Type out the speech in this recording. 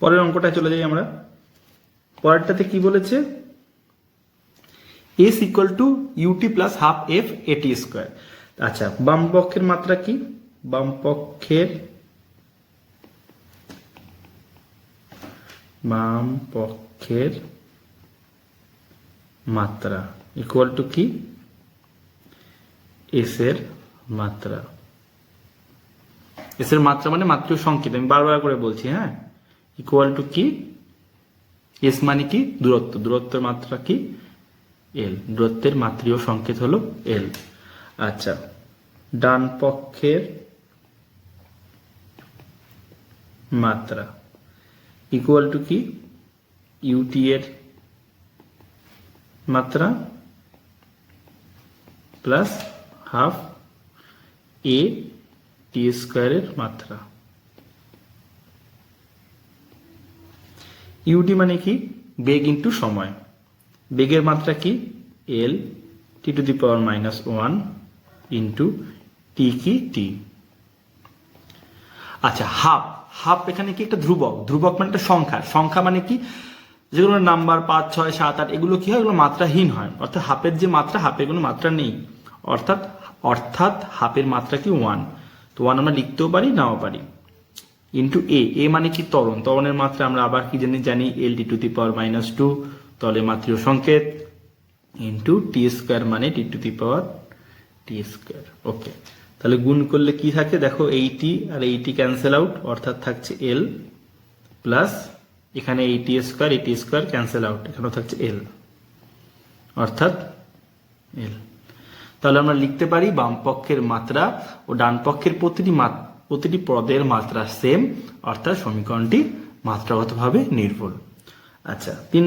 পরের অঙ্কটায় চলে যাই আমরা। পরেরটাতে কি বলেছে? S equal to UT plus half F AT square আচ্ছা বাম পক্ষের মাত্রা কি? বাম পক্ষের বাম পক্ষের মাত্রা ইকুয়াল টু কি? এস এর মাত্রা। এস এর মাত্রা মানে মাত্রীয় সংকেত, আমি বারবার করে বলছি হ্যাঁ? ইকুয়াল টু কি? এস মানে কি? দূরত্ব। দূরত্বের মাত্রা কি? এল দূরত্বের মাত্রীয় সংকেত হলো এল আচ্ছা ডান পক্ষের মাত্রা ইকুয়াল টু কি? ইউটি এর মাত্রা প্লাস হাফ এ টি স্কোয়ারের মাত্রা। ইউটি মানে কি? বেগ ইন্টু সময়। বেগের মাত্রা কি? L T to the power minus one into T কি? টি আচ্ছা হাফ। হাফ এখানে কি একটা ধ্রুবক? ধ্রুবক মানে একটা সংখ্যা। সংখ্যা মানে কি? যেগুলো নাম্বার পাঁচ, ছয়, সাত, আট, এগুলো কি হয়? এগুলো মাত্রাহীন হয়। অর্থাৎ হাফের যে মাত্রা হাফের কোনো মাত্রা নেই। অর্থাৎ অর্থাৎ হাফের মাত্রা কি? ওয়ান তো ওয়ান আমরা লিখতেও পারি, নাও পারি। ইন্টু এ এ মানে কি ত্বরণ? ত্বরণের মাত্রা আমরা আবার কি জানি? জানি L T to the power minus two তলে মাত্রীয় সংকেত। ইন্টু টি স্কোয়ার মানে টি to the power T square okay তাহলে গুণ করলে কি থাকে? দেখো এইটি আর এইটি ক্যান্সেল আউট অর্থাৎ থাকছে এল প্লাস এখানে AT square AT square cancel out এখানেও থাকছে এল অর্থাৎ এল তাহলে আমরা লিখতে পারি বাম পক্ষের মাত্রা ও ডান পক্ষের প্রতিটি মাত- প্রতিটি পদের মাত্রা সেম অর্থাৎ সমীকরণটি মাত্রাগতভাবে নির্ভুল। আচ্ছা তিন